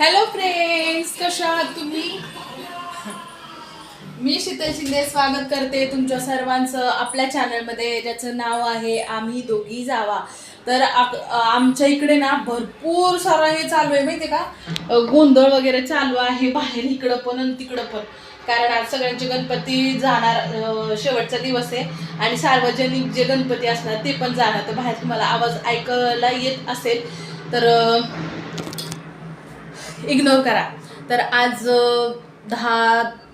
Hello friends कशा आहात तुम्ही? मी शीतल शिंदे स्वागत करते तुमच्या सर्वांचं आपल्या चॅनलमध्ये ज्याचं नाव आहे आम्ही दोघी जावा. तर आमच्या इकडे ना भरपूर सारा हे चालू आहे माहिती का? गोंधळ वगैरे चालू आहे बाहेर इकडं पण आणि तिकडं पण. कारण आज सगळ्यांचे गणपती जाणार शेवटचा दिवस आहे. आणि सार्वजनिक जे गणपती असणार ते पण जाणार. तर बाहेर तुम्हाला आवाज ऐकायला येत असेल. तर इग्नोर करा. तर आज दहा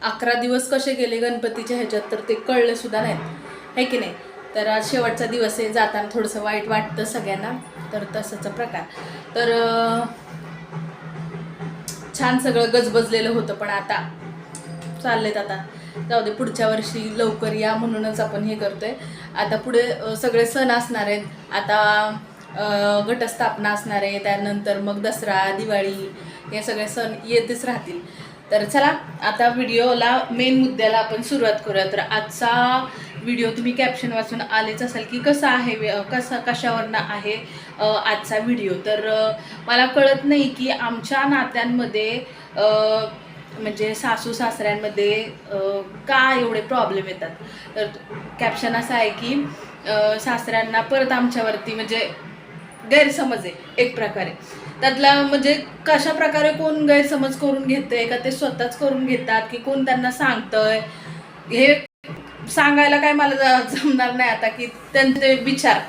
अकरा दिवस कसे गेले गणपतीच्या ह्याच्यात तर ते कळलंसुद्धा नाहीत आहे की नाही? तर आज शेवटचा दिवस आहे जाताना थोडंसं वाईट वाटतं सगळ्यांना. तर तसंचा प्रकार. तर छान सगळं गजबजलेलं होतं पण आता चाललेत आता. जाऊ दे पुढच्या वर्षी लवकर या म्हणूनच आपण हे करतोय. आता पुढे सगळे सण असणार आहेत. आता घटस्थापना असणार आहे त्यानंतर मग दसरा दिवाळी हे सगळे सण येतच राहतील. तर चला आता व्हिडिओला मेन मुद्द्याला आपण सुरुवात करूया. तर आजचा व्हिडिओ तुम्ही कॅप्शन वाचून आलेच असाल की कसा आहे कसा कशावरनं आहे आजचा व्हिडिओ. तर मला कळत नाही की आमच्या नात्यांमध्ये म्हणजे सासू सासऱ्यांमध्ये का एवढे प्रॉब्लेम येतात? तर कॅप्शन असं आहे की सासऱ्यांना परत आमच्यावरती म्हणजे गैरसमज आहे एक प्रकारे. त्यातला म्हणजे कशा प्रकारे कोण गैरसमज करून घेतंय का ते स्वतःच करून घेतात की कोण त्यांना सांगतंय? हे सांगायला काय मला ज- जमणार नाही आता की त्यांचे विचार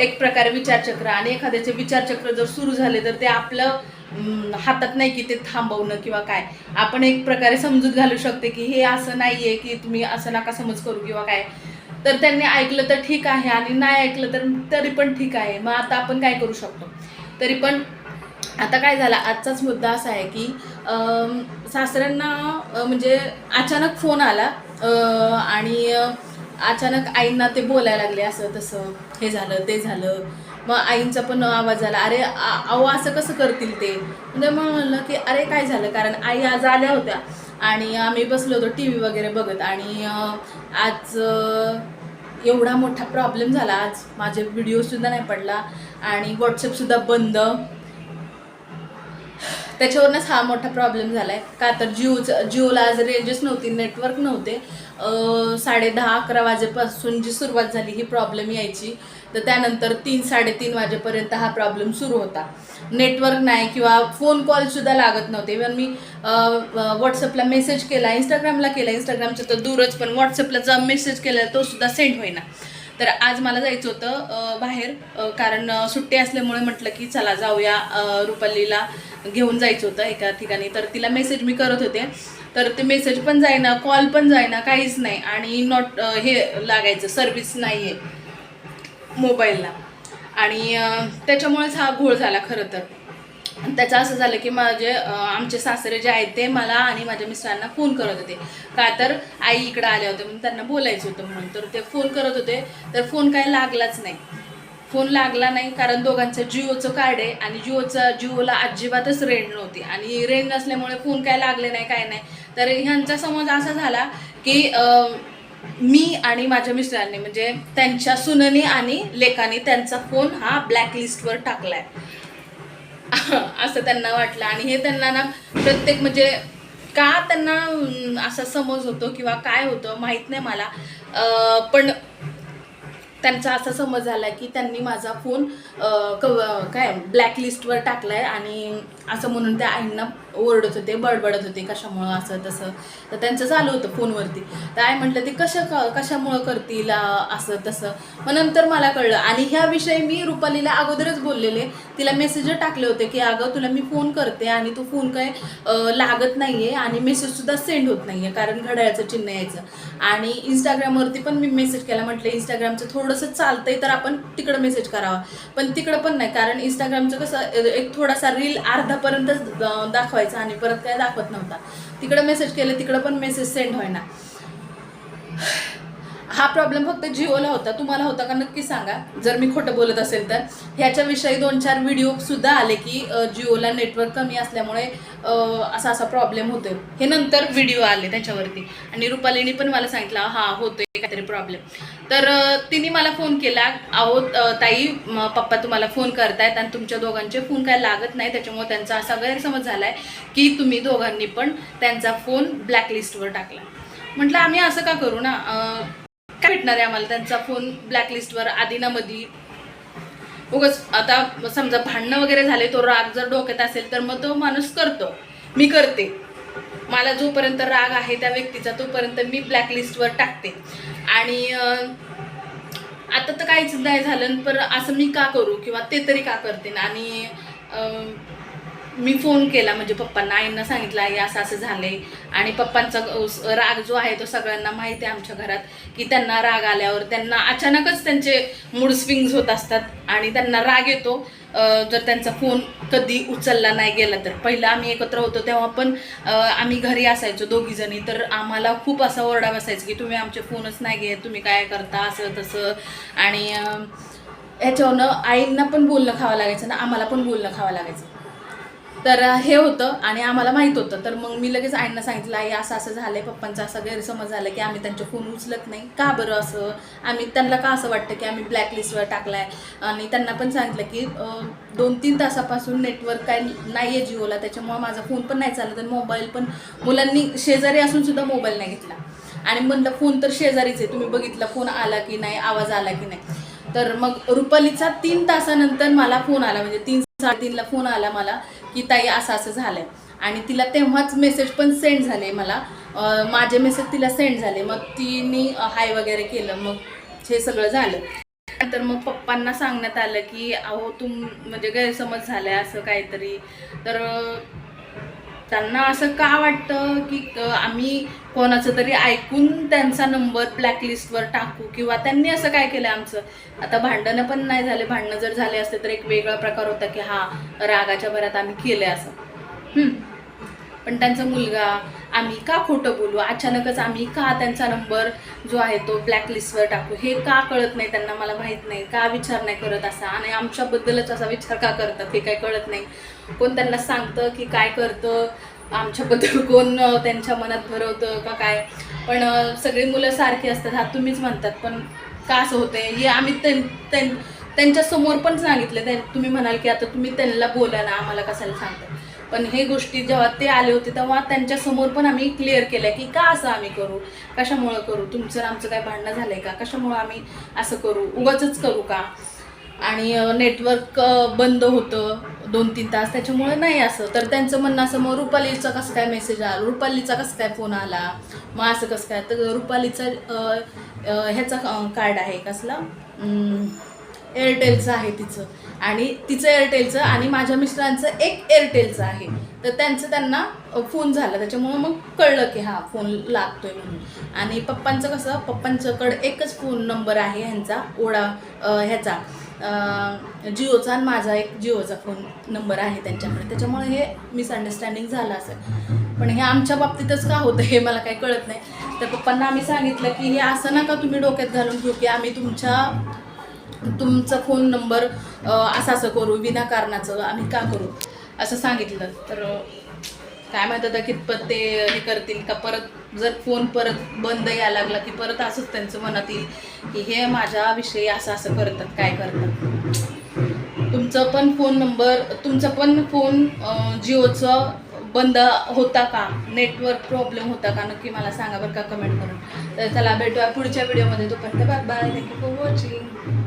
एक प्रकारे विचारचक्र आणि एखाद्याचे विचारचक्र जर सुरू झाले तर ते आपलं हातात नाही की ते थांबवणं किंवा काय. आपण एक प्रकारे समजूत घालू शकते की हे असं नाही आहे की तुम्ही असं नका समज करू किंवा काय. तर त्यांनी ऐकलं तर ठीक आहे आणि नाही ऐकलं तर तरी पण ठीक आहे. मग आता आपण काय करू शकतो? तरी पण आता काय झालं? आजचाच मुद्दा असा आहे की सासऱ्यांना म्हणजे अचानक फोन आला आणि अचानक आईंना ते बोलायला लागले असं तसं हे झालं ते झालं. मग आईंचा पण आवाज आला अरे अहो असं कसं करतील ते? म्हणजे मग म्हणलं की अरे काय झालं? कारण आई आज आल्या होत्या आणि आम्ही बसलो होतो टी व्ही वगैरे बघत आणि आज एवढा मोठा प्रॉब्लेम झाला. आज माझे व्हिडिओसुद्धा नाही पडला आणि व्हॉट्सअपसुद्धा बंद. त्याच्यावरनंच हा मोठा प्रॉब्लेम झाला आहे का तर जिओचं जिओला आज रेंजेस नव्हती नेटवर्क नव्हते. साडे दहा अकरा वाजेपासून जी सुरुवात झाली ही प्रॉब्लेम यायची. तर त्यानंतर तीन साडेतीन वाजेपर्यंत हा प्रॉब्लेम सुरू होता. नेटवर्क नाही किंवा फोन कॉलसुद्धा लागत नव्हते. इव्हन मी व्हॉट्सअपला मेसेज केला इंस्टाग्रामला केला. इंस्टाग्रामचं तर दूरच पण व्हॉट्सअपला जर मेसेज केला तो सुद्धा सेंड होईना. तर आज मला जायचं होतं बाहेर. कारण सुट्टी असल्यामुळे म्हटलं की चला जाऊया रुपालीला घेऊन जायचं होतं एका ठिकाणी. तर तिला मेसेज मी करत होते. तर ते मेसेज पण जाईना कॉल पण जाईना काहीच नाही. आणि नॉट हे लागायचं सर्विस नाही आहे मोबाईलला आणि त्याच्यामुळेच हा घोळ झाला खरं तर. आणि त्याचं असं झालं की माझे आमचे सासरे जे आहेत ते मला आणि माझ्या मिस्टरांना फोन करत होते. का तर आई इकडं आले होते म्हणून त्यांना बोलायचं होतं म्हणून. तर ते फोन करत होते. तर फोन काय लागलाच नाही. फोन लागला नाही कारण दोघांचं जिओचं कार्ड आहे आणि जिओचं जिओला अजिबातच रेंज नव्हती. आणि रेंज नसल्यामुळे फोन काय लागले नाही काय नाही. तर ह्यांचा समज असा झाला की मी आणि माझ्या मिस्टरांनी म्हणजे त्यांच्या सुननी आणि लेखाने त्यांचा फोन हा ब्लॅकलिस्टवर आहे असं त्यांना वाटलं. आणि हे त्यांना ना प्रत्येक म्हणजे का त्यांना असा समज होतो किंवा काय होतं माहीत नाही मला. पण त्यांचा असा समज झाला की त्यांनी माझा फोन कव- काय ब्लॅकलिस्टवर आहे आणि असं म्हणून त्या आईंना ओरडत होते बडबडत होते कशामुळं असं तसं. तर त्यांचं चालू होतं फोनवरती. तर आई म्हटलं ते कशा क- कशामुळं करतील असं तसं? मग नंतर मला कळलं. आणि ह्या विषयी मी रुपालीला अगोदरच बोललेले. तिला मेसेज टाकले होते की अगं तुला मी फोन करते आणि तो फोन काय लागत नाही आहे आणि मेसेजसुद्धा सेंड होत नाही आहे कारण घड्याळाचं चिन्ह यायचं. आणि इंस्टाग्रामवरती पण मी मेसेज केला. म्हटलं इंस्टाग्रामचं थोडंसं चालतंय तर आपण तिकडं मेसेज करावा. पण तिकडं पण नाही कारण इंस्टाग्रामचं कसं एक थोडासा रील अर्धापर्यंतच द- दाखवायचा आणि परत काय दाखवत नव्हता. तिकडं मेसेज केलं तिकडं पण मेसेज सेंड होईना. हा प्रॉब्लेम फक्त जिओला होता. तुम्हाला होता का? नक्की सांगा. जर मी खोटं बोलत असेल तर. ह्याच्याविषयी दोन चार व्हिडिओ सुद्धा आले की जिओला नेटवर्क कमी असल्यामुळे असा असा प्रॉब्लेम होतोय. हे नंतर व्हिडिओ आले त्याच्यावरती. आणि रुपालीनी पण मला सांगितलं हा होतोय काहीतरी प्रॉब्लेम तर तिने मला फोन केला अहो ताई पप्पा तुम्हाला फोन करतायत आणि तुमच्या दोघांचे फोन काय लागत नाही. त्याच्यामुळे त्यांचा असा गैरसमज झालाय की तुम्ही दोघांनी पण त्यांचा फोन ब्लॅकलिस्टवर टाकला. म्हटलं आम्ही असं का करू ना? काय भेटणार आहे आम्हाला त्यांचा फोन ब्लॅकलिस्टवर आदिनामधी? उगच आता समजा भांडणं वगैरे झाले तो राग जर डोक्यात असेल तर मग तो माणूस करतो. मी करते. मला जोपर्यंत राग आहे त्या व्यक्तीचा तोपर्यंत मी ब्लॅकलिस्टवर टाकते. आणि आता तर काहीच नाही झालं पण असं मी का करू? किंवा ते तरी का करते आणि मी फोन केला म्हणजे पप्पांना आईंना सांगितलं आई असं असं झाले आणि पप्पांचा राग जो आहे तो सगळ्यांना माहिती आहे आमच्या घरात की त्यांना राग आल्यावर त्यांना अचानकच त्यांचे मूड स्विंग्स होत असतात आणि त्यांना राग येतो. जर त्यांचा फोन कधी उचलला नाही गेला तर. पहिलं आम्ही एकत्र होतो तेव्हा पण आम्ही घरी असायचो दोघीजणी तर आम्हाला खूप असा ओरडा बसायचा की तुम्ही आमचे फोनच नाही घेत तुम्ही काय करता असं तसं. आणि ह्याच्यावरनं आईंना पण बोलणं खावं लागायचं ना आम्हाला पण बोलणं खावं लागायचं. तर हे होतं आणि आम्हाला माहीत होतं. तर मग मी लगेच आईंना सांगितलं आई असं असं झालंय. पप्पांचा असा गैरसमज झाला की आम्ही त्यांचे फोन उचलत नाही. का बरं असं? आम्ही त्यांना का असं वाटतं की आम्ही ब्लॅकलिस्टवर टाकलाय? आणि त्यांना पण सांगितलं की दोन तीन तासापासून नेटवर्क काय नाही आहे जिओला. त्याच्यामुळं माझा फोन पण नाही चालला तर मोबाईल पण मुलांनी शेजारी असून सुद्धा मोबाईल नाही घेतला. आणि म्हणलं फोन तर शेजारीच आहे. तुम्ही बघितला फोन आला की नाही? आवाज आला की नाही? तर मग रुपालीचा तीन तासानंतर मला फोन आला. म्हणजे तीन साडेतीनला फोन आला मला. की ताई असं असं झालं आणि तिला तेव्हाच मेसेज पण सेंड झाले मला. माझे मेसेज तिला सेंड झाले. मग तिने हाय वगैरे केलं. मग हे सगळं झालं. नंतर मग पप्पांना सांगण्यात आलं की अहो तुम म्हणजे गैरसमज झालाय असं काहीतरी. तर त्यांना असं का वाटतं की आम्ही कोणाचं तरी ऐकून त्यांचा नंबर ब्लॅकलिस्टवर टाकू? किंवा त्यांनी असं काय केलं आमचं? आता भांडणं पण नाही झाले. भांडणं जर झाले असते तर एक वेगळा प्रकार होता की हा रागाच्या भरात आम्ही केलं असं. हम्म. पण त्यांचा मुलगा आम्ही का खोटं बोलू? अचानकच आम्ही का त्यांचा नंबर जो आहे तो ब्लॅकलिस्टवर टाकू? हे का कळत नाही त्यांना? मला माहीत नाही. का विचार नाही करत असा? आणि आमच्याबद्दलच असा विचार का करतात? हे काय कळत नाही. कोण त्यांना सांगतं की काय करतं? आमच्याबद्दल कोण त्यांच्या मनात भरवतं का काय? पण सगळी मुलं सारखी असतात. हा तुम्हीच म्हणतात. पण का असं होतंय? हे आम्ही त्यां- त्यां- पण सांगितलं तुम्ही म्हणाल की आता तुम्ही त्यांना बोला ना आम्हाला कशाला सांगता पण हे गोष्टी जेव्हा ते आले होते तेव्हा त्यांच्यासमोर पण आम्ही क्लिअर केल्या की का असं आम्ही करू? कशामुळं करू? तुमचं आमचं काय भांडणं झालं आहे का? कशामुळं आम्ही असं करू? उगाचच करू का? आणि नेटवर्क बंद होतं दोन तीन तास. त्याच्यामुळे नाही असं. तर त्यांचं म्हणणं असं मग रुपालीचा कसं काय मेसेज आला? रुपालीचा कसं काय फोन आला? मग असं कसं काय? तर रुपालीचा ह्याचा कार्ड आहे कसला? एअरटेलचं आहे तिचं. आणि तिचं एअरटेलचं आणि माझ्या मिस्टरांचं एक एअरटेलचं आहे. तर त्यांचं त्यांना फोन झाला. त्याच्यामुळं मग कळलं की हा फोन लागतोय म्हणून. आणि पप्पांचं कसं पप्पांच्याकडं एकच फोन नंबर आहे ह्यांचा ओढा ह्याचा. जिओचा आणि माझा एक जिओचा फोन नंबर आहे त्यांच्याकडे. त्याच्यामुळे हे मिसअंडरस्टँडिंग झालं असेल पण हे आमच्या बाबतीतच का होतं हे मला काही कळत नाही. तर पप्पांना आम्ही सांगितलं की हे असं नका तुम्ही डोक्यात घालून घेऊ की आम्ही तुमच्या तुमचा फोन नंबर असं असं करू विनाकारणाचं आम्ही का करू? असं सांगितलं. तर काय माहीत आता कितपत ते हे करतील का? परत जर फोन परत बंद यायला लागला की परत असंच त्यांचं मनात येईल की हे माझ्याविषयी असं असं करतात काय करतात? तुमचं पण फोन नंबर तुमचा पण फोन जिओचं बंद होता का? नेटवर्क प्रॉब्लेम होता का? नक्की मला सांगा बरं का कमेंट करून. तर चला भेटूया पुढच्या व्हिडिओमध्ये. तोपर्यंत bye bye. Thank you for watching